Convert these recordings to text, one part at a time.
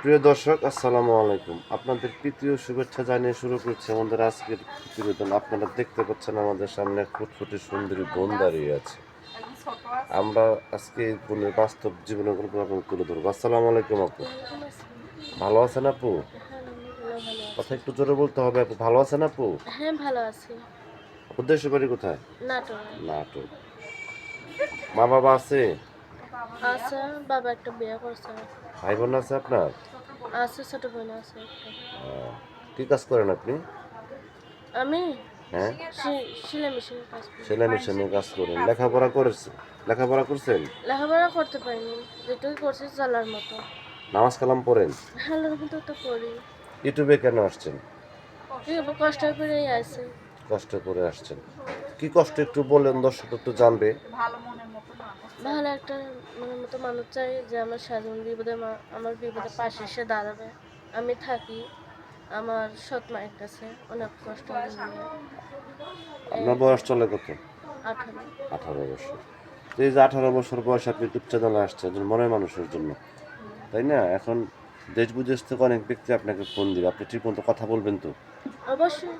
প্রিয় দর্শক আসসালামু আলাইকুম। আপনাদের তৃতীয় শুভেচ্ছা জানিয়ে শুরু করছি আমাদের আজকের প্রতিবেদন। আপনারা দেখতে পাচ্ছেন আমাদের সামনে ফুটফুটে সুন্দরী বোন দাঁড়িয়ে আছে। আমরা আজকে বোনের বাস্তব জীবনের গল্প আপনাকে তুলে ধরবো। আসসালামু আলাইকুম আপু। ভালো আছেন আপু? কথা একটু জোরে বলতে হবে আপু। ভালো আছেন আপু? হ্যাঁ ভালো আছি। দেশের বাড়ি কোথায়? নাটোর। নাটক মা বাবা আছে? আছে বাবা একটা বিয়ে করছে। ভাই বোন আছে আপনার? আছে ছোট বোন আছে। কি কাজ করেন আপনি? আমি? হ্যাঁ? সেলাই মেশিনের কাজ করি। সেলাই মেশিনে কাজ করেন। লেখাপড়া করেছেন লেখাপড়া করছেন? লেখাপড়া করতে পারিনি। যেটুকু করছি চলার মতো। নামাজ কালাম পড়েন? ভালোর মতো তো করি ইউটিউবে কেন আসছেন? এই কষ্ট করেই আছে। কষ্ট করে আসছেন। কি কষ্ট একটু বলেন দর্শক একটু জানবে। ভালো ভালো একটা মনের মতো মানুষ চাই যে আমার স্বাধীন বিপদে মা- আমার বিপদে পাশে এসে দাঁড়াবে। আমি থাকি আমার সৎ মায়ের কাছে অনেক কষ্ট আপনার বয়স চলে কত? আঠারো। আঠারো বছর। এই যে আঠারো বছর বয়স আপনি ইউটিউব আসছে একজন মনের মানুষের জন্য। তাই না? এখন দেশ বিদেশ থেকে অনেক ব্যক্তি আপনাকে ফোন দিবে? আপনি ঠিক মতো কথা বলবেন তো? অবশ্যই।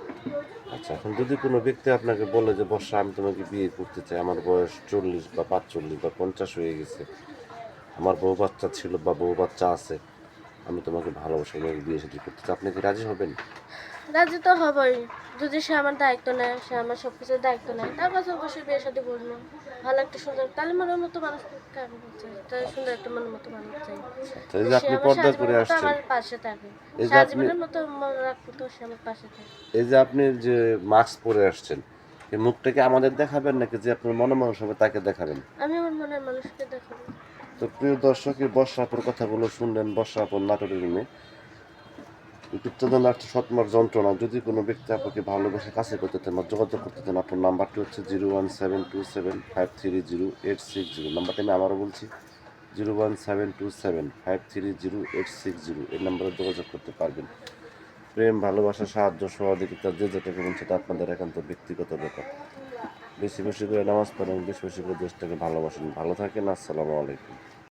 আচ্ছা এখন যদি কোনো ব্যক্তি আপনাকে বলে যে বর্ষা আমি তোমাকে বিয়ে করতে চাই আমার বয়স চল্লিশ বা পাঁচচল্লিশ বা পঞ্চাশ হয়ে গেছে আমার বউ বাচ্চা ছিল বা বউ বাচ্চা আছে আমি তোমাকে ভালোবাসি তোমাকে বিয়ে সাথে করতে চাই আপনি কি রাজি হবেন? রাজি তো হবই। যদি সে আমার দায়িত্ব নেয় সে আমার সব কিছুর দায়িত্ব নেয় তার কাছে অবশ্যই বিয়ে সাথে বলব। ভালো একটা সুন্দর তাহলে মনের মতো মানুষ কাকে চাই তাই সুন্দর একটা মনের মতো মানুষ চাই। সে আপনি আমার পর্দা করে আসছেন। আমার পাশে থাকে এই যে আপনি- জীবনের মতো মনে রাখব তো সে আমার পাশে থাকে এই যে আপনি যে মাস্ক পরে আসছেন এই মুখটাকে আমাদের দেখাবেন নাকি যে আপনার মনে মানুষ হবে তাকে দেখাবেন? আমি আমার মনের মানুষকে দেখাবো। তো প্রিয় দর্শক এই বর্ষাপুর কথাগুলো শুনলেন বর্ষাপুর নাটোরের মেয়ে চ্যানেল একটা সৎমার যন্ত্রণা। যদি কোনো ব্যক্তি আপনাকে ভালোবেসে কাছে করতে চান বা যোগাযোগ করতে চান, আপনার নাম্বারটি হচ্ছে zero one seven two seven five three zero eight six zero. নাম্বারটি আমি আবারও বলছি, zero one seven two seven five three zero eight six zero. এই নাম্বারে যোগাযোগ করতে পারবেন। প্রেম, ভালোবাসা, সাহায্য, সহযোগিতা, যে যেটা করবেন সেটা আপনাদের একান্ত ব্যক্তিগত ব্যাপার। বেশি বেশি করে নামাজ পড়েন, বেশি বেশি করে দেশটাকে ভালোবাসেন। ভালো থাকেন, আসসালামু আলাইকুম।